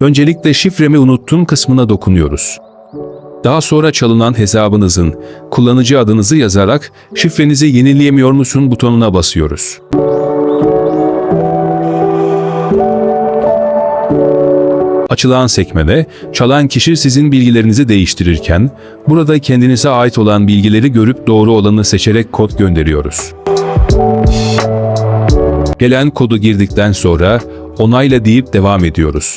Öncelikle şifremi unuttum kısmına dokunuyoruz. Daha sonra çalınan hesabınızın kullanıcı adınızı yazarak şifrenizi yenileyemiyor musun butonuna basıyoruz. Açılan sekmede çalan kişi sizin bilgilerinizi değiştirirken burada kendinize ait olan bilgileri görüp doğru olanı seçerek kod gönderiyoruz. Gelen kodu girdikten sonra onayla deyip devam ediyoruz.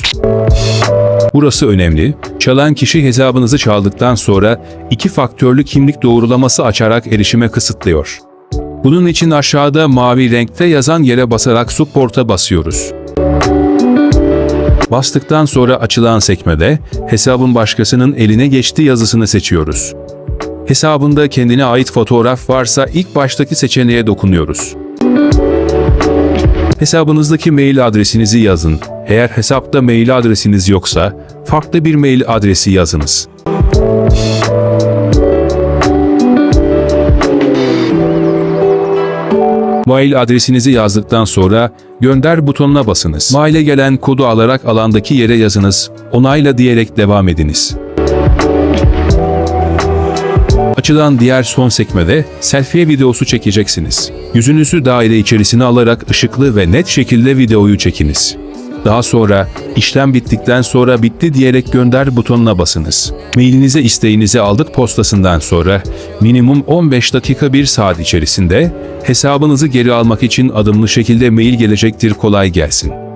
Burası önemli. Çalan kişi hesabınızı çaldıktan sonra iki faktörlü kimlik doğrulaması açarak erişime kısıtlıyor. Bunun için aşağıda mavi renkte yazan yere basarak support'a basıyoruz. Bastıktan sonra açılan sekmede hesabın başkasının eline geçti yazısını seçiyoruz. Hesabında kendine ait fotoğraf varsa ilk baştaki seçeneğe dokunuyoruz. Hesabınızdaki mail adresinizi yazın. Eğer hesapta mail adresiniz yoksa farklı bir mail adresi yazınız. Mail adresinizi yazdıktan sonra gönder butonuna basınız. Maile gelen kodu alarak alandaki yere yazınız. Onayla diyerek devam ediniz. Açılan diğer son sekmede selfie videosu çekeceksiniz. Yüzünüzü daire içerisine alarak ışıklı ve net şekilde videoyu çekiniz. Daha sonra işlem bittikten sonra bitti diyerek gönder butonuna basınız. Mailinize isteğinizi aldık postasından sonra minimum 15 dakika 1 saat içerisinde hesabınızı geri almak için adımlı şekilde mail gelecektir kolay gelsin.